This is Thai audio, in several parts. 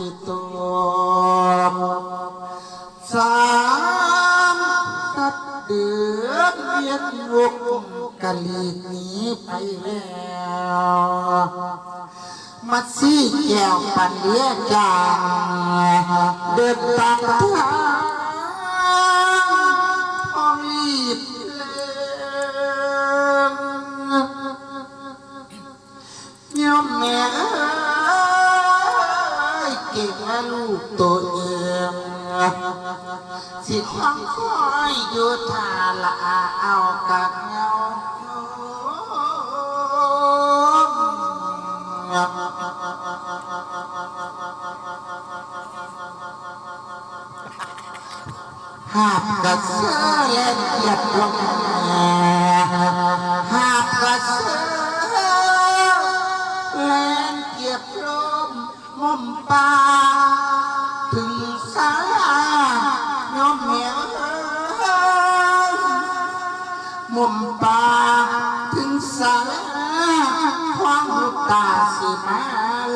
สิตัวสามตัดเดือดเวียนวกกะลีหนีไปแล้วมาซี่แก้วปันเลียจางเดินตามทาง ตัวเองสิความคอยอยู่ทาละเอากักเงาหากกระเสือเล่นเหยียบลง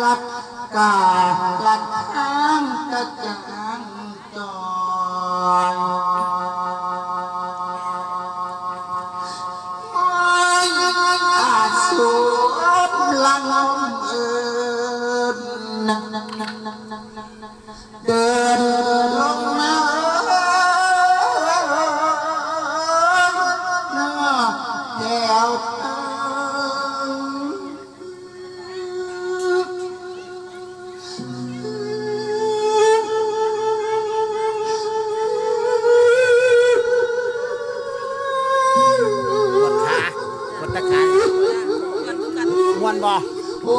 ลัดกาลัดทางกระจังจอย ปวดขาปวดตะขามวนบ่โอ้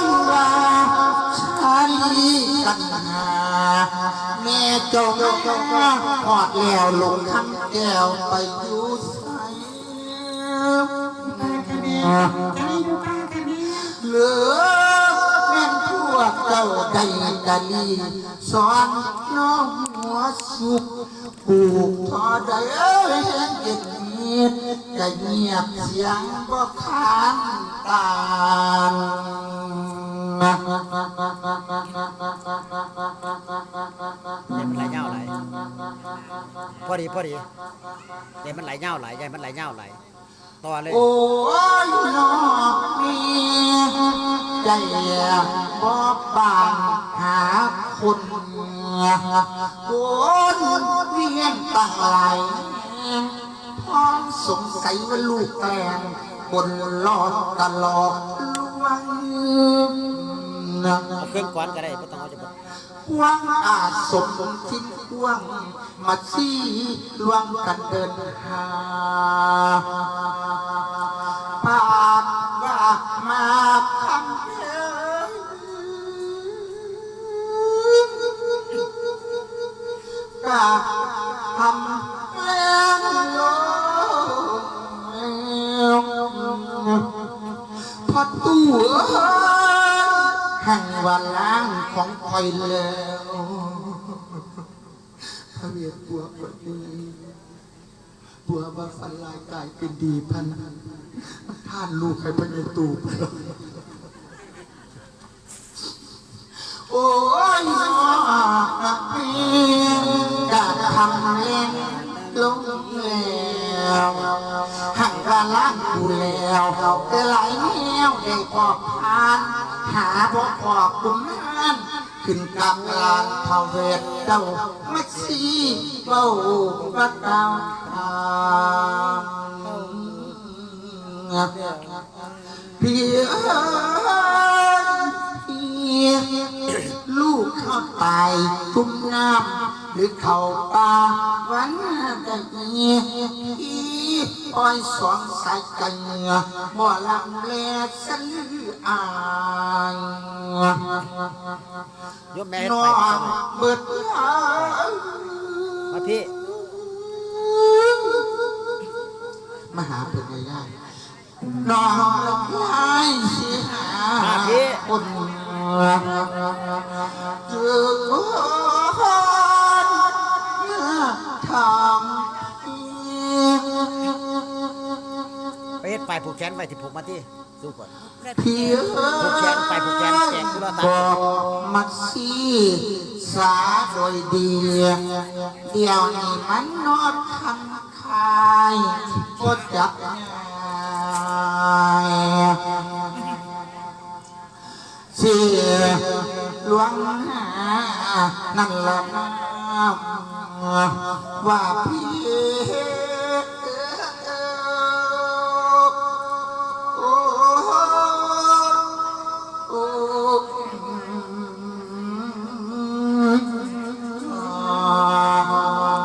ยว่าชีกันหาแม่จงหอดแล้วลงคำแก้วไปอยู่ใสเหลือ วกเจ้าใดกะลีสอนน้องหัวสุกปลูกทอใดเอ้ยเห็นเก็บเงียบจะเงียบเสียงบ่ขานตานเดี๋ยมันไหลเงาไหลพอดีพอดีเดี๋ยมันไหลเงาไหลใหญ่มันไหลเงาไหลต่อเลยโอ้ยน้องนี่ใจ บ่บางหาคนคนเวียนตั้งหลพ้องสงสัยว่าลูกแกล้งบนลอดตลอดลวงเอาเครื่องกวนก็ได้ไม่ต้องเอาจะบ่หวังอาสมทิ้งหวังมาซี่ลวงกันเดินหา ทำแล้วโลพอตัวแห่งวันล้างของคอยแล้วพระเวทบัวคนนี้บัวบาฝันลายกายเป็นดีพันท่านลูกให้พระเยตูปแล้วโอ้ยำเล่นลงแล้วหังกะล้างกูแล้วแต่หลายแนวได้พอกพานหาพอกพอกกุมนั่นขึ้นกลางลานพาเวทเจ้ามาสีเบ้าบัดดาวทางพี่เอ้ยพี่ลูกเขาตายทุ่มน้ำ หรือเข่าป่าวันกันนี้อ้อยสองสายกันเงือบ่ลำเลสันอ่างยกแม่นอนเบิดหามาพี่มาหาเป็นไงได้นอนไล่สิหามาพี่คน ฮ็ดปผูกแขนไว้ที่ผูกมาที่ทุกคนพี่เอ้ผูกแขนไปผูกแขนแจกกุหลาบบอกมาสิสาโดยดีเดี๋ยวนี้มันนอดคำคายก็จับง่ายเสียหลวงหานั่นละนะว่าพี่